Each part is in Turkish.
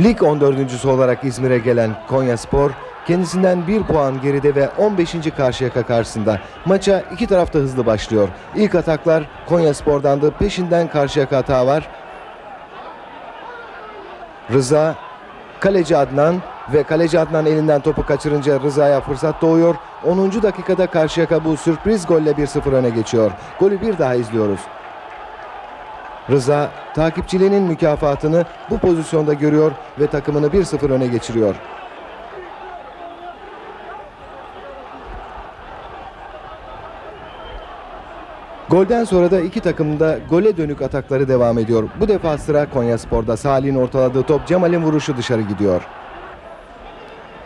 Lig 14.sü olarak İzmir'e gelen Konya Spor kendisinden 1 puan geride ve 15. Karşıyaka karşısında. Maça iki tarafta hızlı başlıyor. İlk ataklar Konya Spor'dandı. Peşinden Karşıyaka hata var. Rıza, kaleci Adnan ve kaleci Adnan elinden topu kaçırınca Rıza'ya fırsat doğuyor. 10. dakikada Karşıyaka bu sürpriz golle 1-0 öne geçiyor. Golü bir daha izliyoruz. Rıza takipçiliğinin mükafatını bu pozisyonda görüyor ve takımını 1-0 öne geçiriyor. Golden sonra da iki takım da gole dönük atakları devam ediyor. Bu defa sıra Konyaspor'da Salih'in ortaladığı top Cemal'in vuruşu dışarı gidiyor.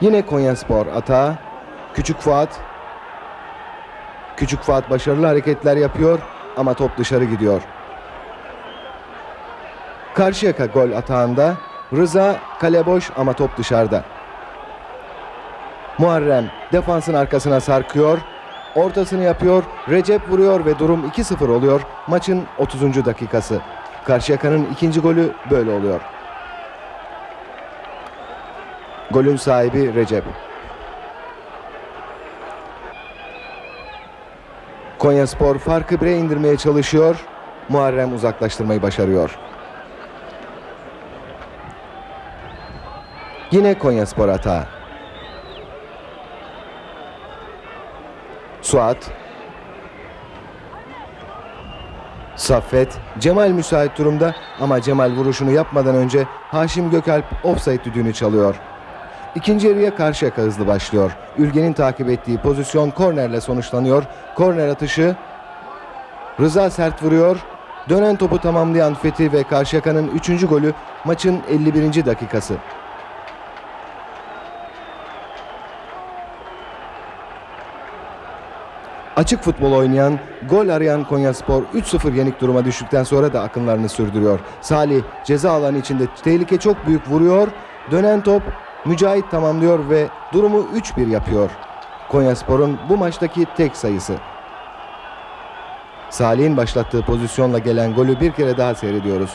Yine Konyaspor atağı. Küçük Fuat. Küçük Fuat başarılı hareketler yapıyor ama top dışarı gidiyor. Karşıyaka gol atağında Rıza kale boş ama top dışarıda. Muharrem defansın arkasına sarkıyor. Ortasını yapıyor. Recep vuruyor ve durum 2-0 oluyor. Maçın 30. dakikası. Karşıyaka'nın ikinci golü böyle oluyor. Golün sahibi Recep. Konyaspor farkı 1'e indirmeye çalışıyor. Muharrem uzaklaştırmayı başarıyor. Yine Konyaspor hata. Suat. Saffet. Cemal müsait durumda ama Cemal vuruşunu yapmadan önce Haşim Gökalp offside düdüğünü çalıyor. İkinci yarıya Karşıyaka hızlı başlıyor. Ülgen'in takip ettiği pozisyon kornerle sonuçlanıyor. Korner atışı Rıza sert vuruyor. Dönen topu tamamlayan Fethi ve Karşıyaka'nın 3. golü maçın 51. dakikası. Açık futbol oynayan, gol arayan Konyaspor 3-0 yenik duruma düştükten sonra da akınlarını sürdürüyor. Salih ceza alanı içinde tehlike çok büyük vuruyor. Dönen top Mücahit tamamlıyor ve durumu 3-1 yapıyor. Konyaspor'un bu maçtaki tek sayısı. Salih'in başlattığı pozisyonla gelen golü bir kere daha seyrediyoruz.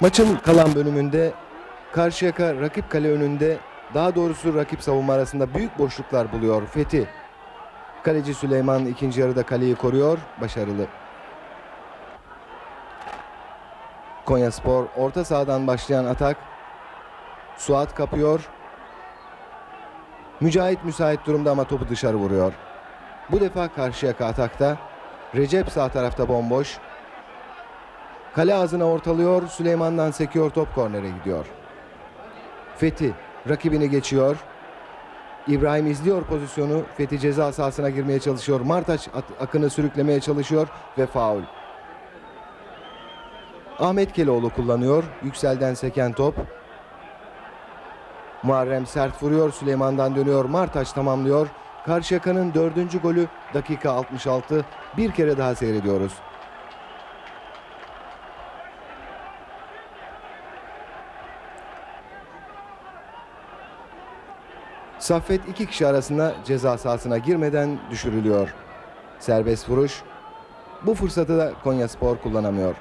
Maçın kalan bölümünde Karşıyaka rakip kale önünde daha doğrusu rakip savunma arasında büyük boşluklar buluyor Fethi. Kaleci Süleyman ikinci yarıda kaleyi koruyor. Başarılı. Konyaspor orta sahadan başlayan atak. Suat kapıyor. Mücahit müsait durumda ama topu dışarı vuruyor. Bu defa Karşıyaka atakta. Recep sağ tarafta bomboş. Kale ağzına ortalıyor. Süleyman'dan sekiyor top kornere gidiyor. Fethi rakibini geçiyor. İbrahim izliyor pozisyonu. Fethi ceza sahasına girmeye çalışıyor. Martaç akını sürüklemeye çalışıyor ve faul. Ahmet Keloğlu kullanıyor. Yükselden seken top. Muharrem sert vuruyor. Süleyman'dan dönüyor. Martaç tamamlıyor. Karşıyaka'nın dördüncü golü dakika 66. Bir kere daha seyrediyoruz. Saffet iki kişi arasında ceza sahasına girmeden düşürülüyor. Serbest vuruş. Bu fırsatı da Konyaspor kullanamıyor.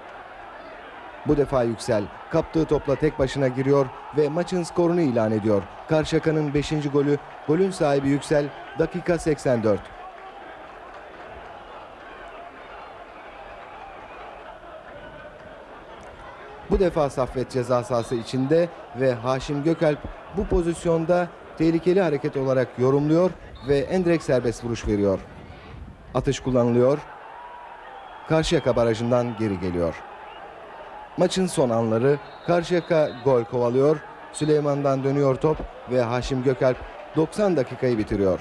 Bu defa Yüksel kaptığı topla tek başına giriyor ve maçın skorunu ilan ediyor. Karşıyaka'nın 5. golü, golün sahibi Yüksel dakika 84. Bu defa Saffet ceza sahası içinde ve Haşim Gökalp bu pozisyonda tehlikeli hareket olarak yorumluyor ve endirekt serbest vuruş veriyor. Atış kullanılıyor. Karşıyaka barajından geri geliyor. Maçın son anları Karşıyaka gol kovalıyor. Süleyman'dan dönüyor top ve Haşim Gökalp 90 dakikayı bitiriyor.